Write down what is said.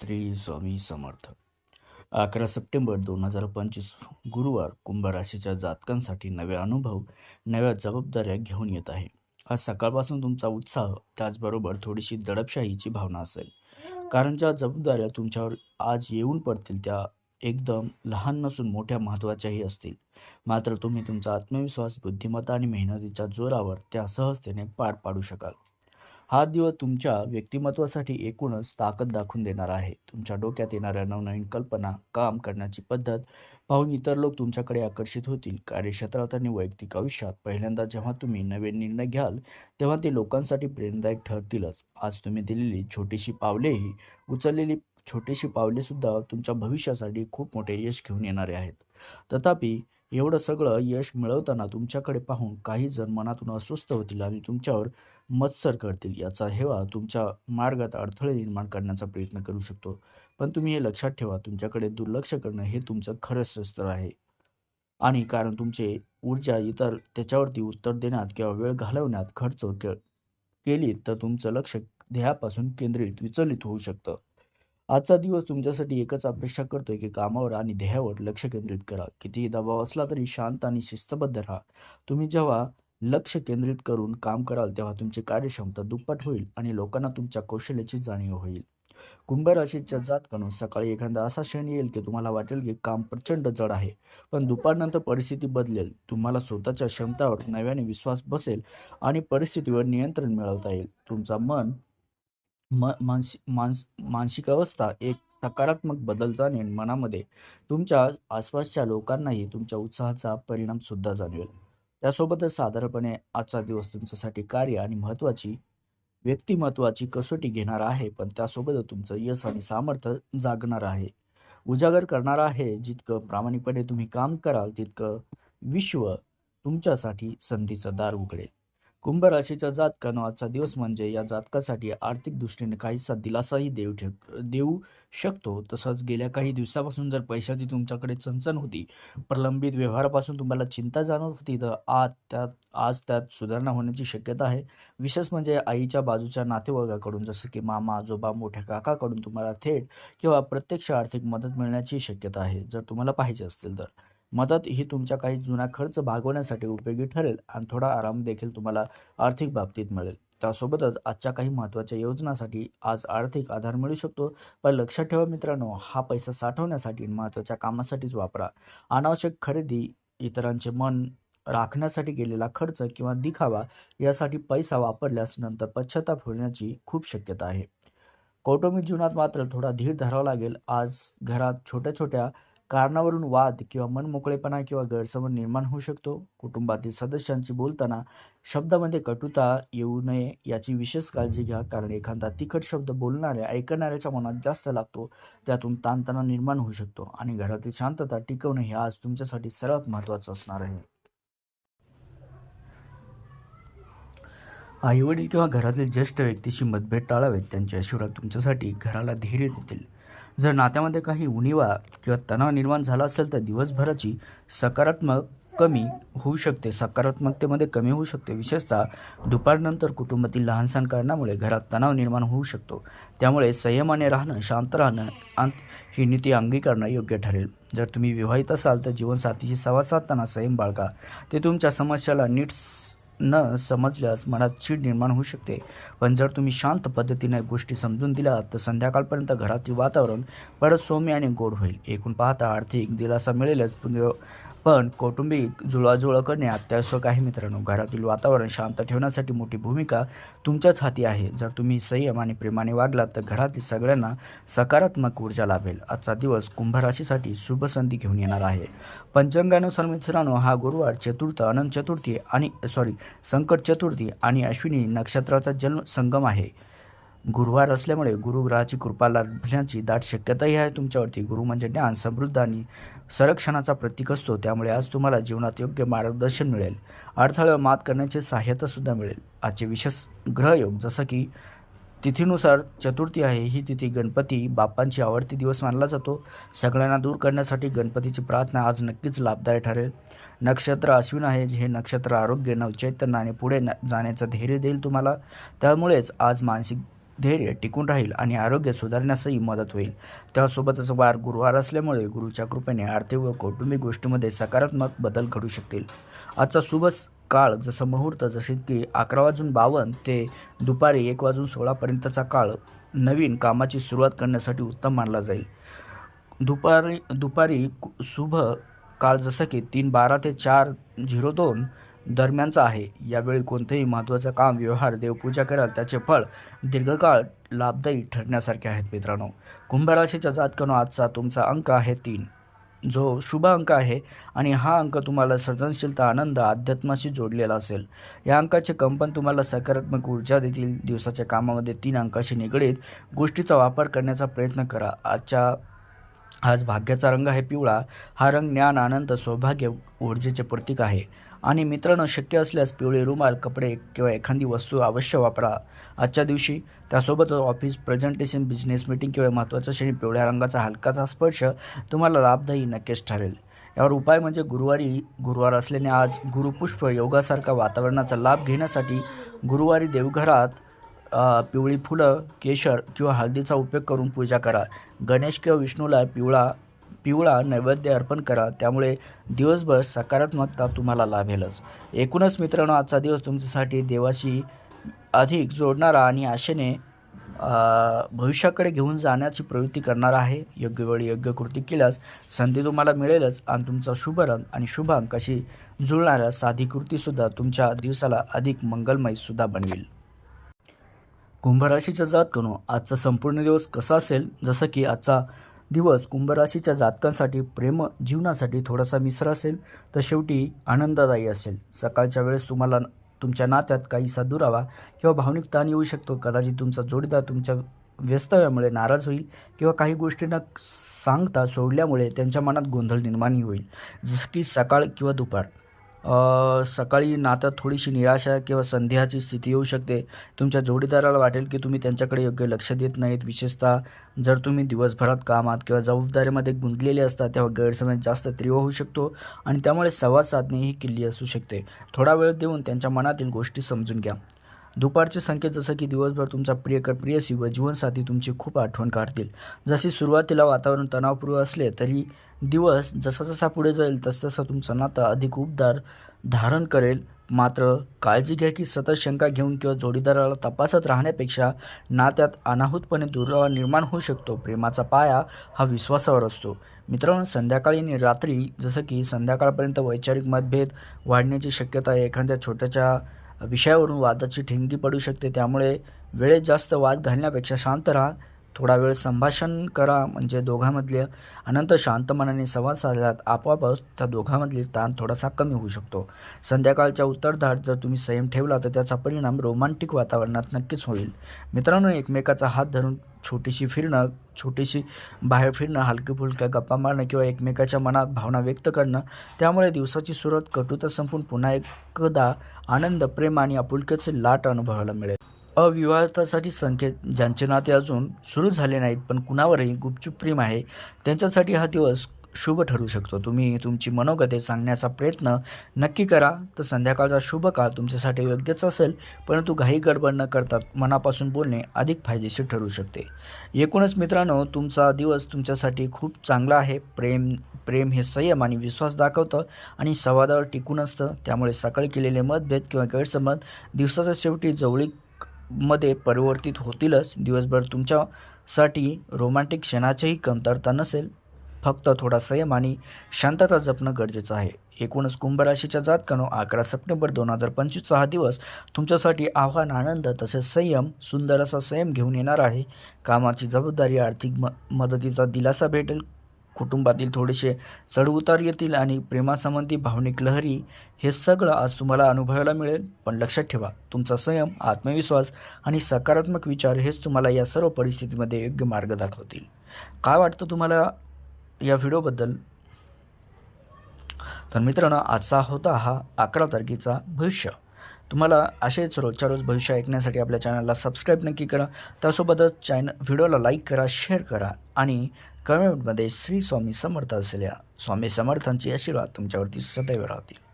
श्री स्वामी समर्थ. अकरा सप्टेंबर दोन हजार पंचवीस गुरुवार कुंभराशीच्या जातकांसाठी नवे अनुभव नव्या जबाबदाऱ्या घेऊन येत आहे. आज सकाळपासून तुमचा उत्साह त्याचबरोबर थोडीशी दडपशाहीची भावना असेल. कारण ज्या जबाबदाऱ्या तुमच्यावर आज येऊन पडतील त्या एकदम लहान नसून मोठ्या महत्त्वाच्याही असतील. मात्र तुम्ही तुमचा आत्मविश्वास बुद्धिमत्ता आणि मेहनतीच्या जोरावर त्या सहजतेने पार पाडू शकाल. हा दिवस तुमच्या व्यक्तिमत्वासाठी एकूणच ताकद दाखवून देणार आहे. तुमच्या डोक्यात येणाऱ्या नवनवीन कल्पना काम करण्याची पद्धत पाहून इतर लोक तुमच्याकडे आकर्षित होतील. कार्यक्षेत्रात आणि वैयक्तिक आयुष्यात पहिल्यांदा जेव्हा तुम्ही नवे निर्णय घ्याल तेव्हा ते लोकांसाठी प्रेरणादायक ठरतीलच. आज तुम्ही दिलेली छोटीशी पावलेही उचललेली छोटीशी पावलेसुद्धा तुमच्या भविष्यासाठी खूप मोठे यश घेऊन येणारे आहेत. तथापि एवढं सगळं यश मिळवताना तुमच्याकडे पाहून काही जण मनातून अस्वस्थ होतील आणि तुमच्यावर मत्सर करतील. याचा हेवा तुमच्या मार्गात अडथळे निर्माण करण्याचा प्रयत्न करू शकतो. पण तुम्ही हे लक्षात ठेवा तुमच्याकडे दुर्लक्ष करणं हे तुमचं खरं शस्त्र आहे. आणि कारण तुमचे ऊर्जा इतर त्याच्यावरती उत्तर देण्यात किंवा वेळ घालवण्यात खर्च केली तर तुमचं लक्ष ध्येयापासून केंद्रित विचलित होऊ शकतं. आजचा दिवस तुमच्यासाठी एकच अपेक्षा करतोय की कामावर आणि ध्येयावर लक्ष केंद्रित करा. कितीही दबाव असला तरी शांत आणि शिस्तबद्ध राहा. तुम्ही जेव्हा लक्ष केंद्रित करून काम कराल तेव्हा तुमची कार्यक्षमता दुप्पट होईल आणि लोकांना तुमच्या कौशल्याची जाणीव होईल. कुंभ राशीच्या जातकानं सकाळी एखादा असा क्षण येईल की तुम्हाला वाटेल की काम प्रचंड जड आहे पण दुपारनंतर परिस्थिती बदलेल. तुम्हाला स्वतःच्या क्षमतावर नव्याने विश्वास बसेल आणि परिस्थितीवर नियंत्रण मिळवता येईल. तुमचा मन मानसिक मानस मानसिक अवस्था एक सकारात्मक बदल जाणेल मनामध्ये तुमच्या आसपासच्या लोकांनाही तुमच्या उत्साहाचा परिणाम सुद्धा जाणवेल. त्यासोबतच साधारणपणे आजचा दिवस तुमच्यासाठी कार्य आणि महत्त्वाची व्यक्तिमत्वाची कसोटी घेणार आहे पण त्यासोबतच तुमचं यश आणि सामर्थ्य जागणार आहे. उजागर करणार आहे जितकं प्रामाणिकपणे तुम्ही काम कराल तितकं विश्व तुमच्यासाठी संधीचं दार उघडेल. कुंभ राशीच्या जातकानं आजचा दिवस म्हणजे या जातकासाठी आर्थिक दृष्टीने काहीसा दिलासाही देऊ ठेव देऊ शकतो. तसंच गेल्या काही दिवसापासून जर पैशाची तुमच्याकडे चणचण होती प्रलंबित व्यवहारापासून तुम्हाला चिंता जाणवत होती तर आज त्यात आज त्यात सुधारणा होण्याची शक्यता आहे. विशेष म्हणजे आईच्या बाजूच्या नातेवाईकाकडून जसं की मामा आजोबा मोठ्या काकाकडून तुम्हाला थेट किंवा प्रत्यक्ष आर्थिक मदत मिळण्याची शक्यता आहे जर तुम्हाला पाहिजे असतील तर. मदत ही तुमच्या काही जुना खर्च भागवण्यासाठी उपयोगी ठरेल आणि थोडा आराम देखील तुम्हाला आर्थिक बाबतीत मिळेल. त्यासोबतच आजच्या काही महत्त्वाच्या योजनासाठी आज आर्थिक आधार मिळू शकतो. पण लक्षात ठेवा मित्रांनो हा पैसा साठवण्यासाठी महत्त्वाच्या कामासाठीच वापरा. अनावश्यक खरेदी इतरांचे मन राखण्यासाठी केलेला खर्च किंवा दिखावा यासाठी पैसा वापरल्यास नंतर पश्चाताप होण्याची खूप शक्यता आहे. कौटुंबिक जीवनात मात्र थोडा धीर धरावा लागेल. आज घरात छोट्या छोट्या कारणावरून वाद किंवा मनमोकळेपणा किंवा गैरसमज निर्माण होऊ शकतो. कुटुंबातील सदस्यांची बोलताना शब्दामध्ये कटुता येऊ नये याची विशेष काळजी घ्या कारण एखादा तिखट शब्द बोलणाऱ्या ऐकणाऱ्याच्या मनात जास्त लागतो. त्यातून ताणतणाव निर्माण होऊ शकतो आणि घरातील शांतता टिकवणे हे आज तुमच्यासाठी सर्वात महत्त्वाचं असणार आहे. आईवडील किंवा घरातील ज्येष्ठ व्यक्तीशी मतभेद टाळावेत त्यांच्या आशीर्वाद तुमच्यासाठी घराला धैर्य देतील. जर नात्यामध्ये काही उणीवा किंवा तणाव निर्माण झाला असेल तर दिवसभराची सकारात्मक कमी होऊ शकते. सकारात्मकतेमध्ये कमी होऊ शकते. विशेषतः दुपारनंतर कुटुंबातील लहानसहान कारणामुळे घरात तणाव निर्माण होऊ शकतो. त्यामुळे संयमाने राहणं शांत राहणं आणि ही नीती अंगीकारणं योग्य ठरेल. जर तुम्ही विवाहित असाल तर जीवनसाथीशी संवाद साधताना संयम बाळगा. ते तुमच्या समस्याला नीट न समजल्यास मनात चीड निर्माण होऊ शकते. पण जर तुम्ही शांत पद्धतीने गोष्टी समजून दिल्या तर संध्याकाळपर्यंत घरातील वातावरण परत सौम्य आणि गोड होईल. एकूण पाहता आर्थिक दिलासा मिळेलच पण कौटुंबिक जुळवाजुळव करणे अत्यावश्यक आहे मित्रांनो. घरातील वातावरण शांत ठेवण्यासाठी मोठी भूमिका तुमच्याच हाती आहे. जर तुम्ही संयम आणि प्रेमाने वागलात तर घरातील सगळ्यांना सकारात्मक ऊर्जा लाभेल. आजचा दिवस कुंभराशीसाठी शुभसंधी शुभ संधी घेऊन येणार आहे. पंचांगानुसार मित्रांनो हा गुरुवार चतुर्थ अनंत चतुर्थी आणि सॉरी संकट चतुर्थी आणि अश्विनी नक्षत्राचा जन्म संगम आहे. गुरुवार असल्यामुळे गुरुग्रहाची कृपा लाभण्याची दाट शक्यताही आहे तुमच्यावरती. गुरु म्हणजे ज्ञान समृद्ध आणि संरक्षणाचा प्रतीक असतो. त्यामुळे आज तुम्हाला जीवनात योग्य मार्गदर्शन मिळेल. अडथळं मात करण्याची सहाय्यतासुद्धा मिळेल. आजचे विशेष ग्रहयोग जसं की तिथीनुसार चतुर्थी आहे ही तिथी गणपती बाप्पांची आवडती दिवस मानला जातो. सगळ्यांना दूर करण्यासाठी गणपतीची प्रार्थना आज नक्कीच लाभदायक ठरेल. नक्षत्र अश्विन आहे हे नक्षत्र आरोग्य नवचैतन्य आणि पुढे न जाण्याचं धैर्य देईल तुम्हाला. त्यामुळेच आज मानसिक धैर्य टिकून राहील आणि आरोग्य सुधारण्यासही मदत होईल. त्यासोबतच वार गुरुवार असल्यामुळे गुरुच्या कृपेने आर्थिक व कौटुंबिक गोष्टीमध्ये सकारात्मक बदल घडू शकतील. आजचा शुभ काळ जसं मुहूर्त जसे की अकरा वाजून बावन्न ते दुपारी एक वाजून सोळापर्यंतचा काळ नवीन कामाची सुरुवात करण्यासाठी उत्तम मानला जाईल. दुपारी दुपारी कु- शुभ काळ जसं की तीन बारा ते चार झिरो दोन दरम्यानचा आहे. यावेळी कोणतेही महत्त्वाचं काम व्यवहार देवपूजा कराल त्याचे फळ दीर्घकाळ लाभदायी ठरण्यासारखे आहेत मित्रांनो. कुंभराशीच्या जातकानो आजचा तुमचा अंक आहे तीन. जो शुभ अंक आहे आणि हा अंक तुम्हाला सर्जनशीलता आनंद अध्यात्माशी जोडलेला असेल. या अंकाचे कंपन तुम्हाला सकारात्मक ऊर्जा देतील. दिवसाच्या कामामध्ये तीन अंकाशी निगडीत गोष्टीचा वापर करण्याचा प्रयत्न करा. आजच्या आज भाग्याचा रंग आहे पिवळा. हा रंग ज्ञान आनंद सौभाग्य ऊर्जेचे प्रतीक आहे. आणि मित्रांनो शक्य असल्यास पिवळे रुमाल कपडे किंवा एखादी वस्तू अवश्य वापरा. आजच्या दिवशी त्यासोबत ऑफिस प्रेझेंटेशन बिझनेस मीटिंग किंवा महत्त्वाच्या श्रेणी पिवळ्या रंगाचा हलकाचा स्पर्श तुम्हाला लाभदायी नक्कीच ठरेल. यावर उपाय म्हणजे गुरुवारी गुरुवार असल्याने आज गुरुपुष्प योगासारख्या वातावरणाचा लाभ घेण्यासाठी गुरुवारी देवघरात पिवळी फुलं केशर किंवा हळदीचा उपयोग करून पूजा करा. गणेश किंवा विष्णूला पिवळा पिवळा नैवेद्य अर्पण करा. त्यामुळे दिवसभर सकारात्मकता तुम्हाला लाभेलच एकूणच मित्रांनो आजचा दिवस तुमच्यासाठी देवाशी अधिक जोडणारा आणि आशेने भविष्याकडे घेऊन जाण्याची प्रवृत्ती करणार आहे. योग्य वेळी योग्य कृती केल्यास संधी तुम्हाला मिळेलच आणि तुमचा शुभ रंग आणि शुभ अंकाशी जुळणाऱ्या साधी कृतीसुद्धा तुमच्या दिवसाला अधिक मंगलमयसुद्धा बनवेल. कुंभराशीच्या जातकांनो आजचा संपूर्ण दिवस कसा असेल? जसं की आजचा दिवस कुंभराशीच्या जातकांसाठी प्रेम जीवनासाठी थोडासा मिसर असेल तर शेवटी आनंददायी असेल. सकाळच्या वेळेस तुम्हाला तुमच्या नात्यात काहीसा दुरावा किंवा भावनिक ताण येऊ शकतो. कदाचित तुमचा जोडीदार तुमच्या व्यस्तव्यामुळे नाराज होईल किंवा काही गोष्टींना सांगता सोडल्यामुळे त्यांच्या मनात गोंधळ निर्माण होईल. जसं की सकाळ किंवा दुपार. सकाळी नात्यात थोडीशी निराशा किंवा संध्याची स्थिती येऊ शकते. तुमच्या जोडीदाराला वाटेल की तुम्ही त्यांच्याकडे योग्य लक्ष देत नाहीत. विशेषतः जर तुम्ही दिवसभरात कामात किंवा जबाबदारीमध्ये गुंतलेले असता तेव्हा गैरसमज जास्त तीव्र होऊ शकतो आणि त्यामुळे संवाद साधणे ही किल्ली असू शकते. थोडा वेळ देऊन त्यांच्या मनातील गोष्टी समजून घ्या. दुपारचे संकेत जसं की दिवसभर तुमचा प्रियकर प्रियसी व जीवनसाथी तुमची खूप आठवण काढतील. जशी सुरुवातीला वातावरण तणावपूर्व असले तरी दिवस जसा जसा पुढे जाईल तसतसं तुमचं नातं अधिक उबदार धारण करेल. मात्र काळजी घ्या की सतत शंका घेऊन किंवा जोडीदाराला तपासत राहण्यापेक्षा नात्यात अनाहूतपणे दुरावा निर्माण होऊ शकतो. प्रेमाचा पाया हा विश्वासावर असतो. मित्रांनो संध्याकाळी आणि रात्री जसं की संध्याकाळपर्यंत वैचारिक मतभेद वाढण्याची शक्यता आहे एखाद्या छोट्याच्या विषयावरून वादाची ठिणगी पडू शकते. त्यामुळे वेळेत जास्त वाद घालण्यापेक्षा शांत राहा. थोडा वेळ संभाषण करा म्हणजे दोघांमधले अनंत शांत मनाने संवाद साधल्यात आपोआपच त्या दोघांमधली ताण थोडासा कमी होऊ शकतो. संध्याकाळच्या उत्तरधार जर तुम्ही संयम ठेवला तर त्याचा परिणाम रोमांटिक वातावरणात नक्कीच होईल. मित्रांनो एकमेकाचा हात धरून छोटीशी फिरणं छोटीशी बाहेर फिरणं हलक्याफुलक्या गप्पा मारणं किंवा एकमेकाच्या मनात भावना व्यक्त करणं त्यामुळे दिवसाची सुरुवात कटुता संपून पुन्हा एकदा आनंद प्रेम आणि आपुलकीचे लाट अनुभवायला मिळेल. अविवाहितासाठी संकेत. ज्यांचे नाते अजून सुरू झाले नाहीत पण कुणावरही गुपचूप प्रेम आहे त्यांच्यासाठी हा दिवस शुभ ठरू शकतो. तुम्ही तुमची मनोगते सांगण्याचा प्रयत्न नक्की करा. तर संध्याकाळचा शुभ काळ तुमच्यासाठी योग्यच असेल परंतु घाई गडबड न करता मनापासून बोलणे अधिक फायदेशीर ठरू शकते. एकूणच मित्रांनो तुमचा दिवस तुमच्यासाठी खूप चांगला आहे. प्रेम प्रेम हे संयम आणि विश्वास दाखवतं आणि संवादावर टिकून असतं. त्यामुळे सकाळी केलेले मतभेद किंवा गैरसमज दिवसाच्या शेवटी जवळीक मध्ये परिवर्तित होतीलच. दिवसभर तुमच्यासाठी रोमॅन्टिक क्षणाचीही कमतरता नसेल. फक्त थोडा संयम आणि शांतता जपणं गरजेचं आहे. एकूणच कुंभ राशीच्या जातकानो अकरा सप्टेंबर दोन हजार पंचवीसचा हा दिवस तुमच्यासाठी आव्हान आनंद तसेच संयम सुंदर असा संयम घेऊन येणार आहे. कामाची जबाबदारी आर्थिक म मदतीचा दिलासा भेटेल. कुटुंबातील थोडेसे चढउतार येतील आणि प्रेमासंबंधी भावनिक लहरी हे सगळं आज तुम्हाला अनुभवायला मिळेल. पण लक्षात ठेवा तुमचा संयम आत्मविश्वास आणि सकारात्मक विचार हेच तुम्हाला या सर्व परिस्थितीमध्ये योग्य मार्ग दाखवतील. काय वाटतं तुम्हाला या व्हिडिओबद्दल? तर मित्रांनो आजचा होता हा अकरा तारखेचा भविष्य. तुम्हाला असेच रोजच्या रोज भविष्य ऐकण्यासाठी आपल्या चॅनलला सबस्क्राईब नक्की करा. त्यासोबतच चॅनल व्हिडिओला लाईक करा शेअर करा आणि कमेंटमध्ये श्री स्वामी समर्थ असलेल्या स्वामी समर्थांचे आशीर्वाद तुमच्यावरती सदैव राहतील.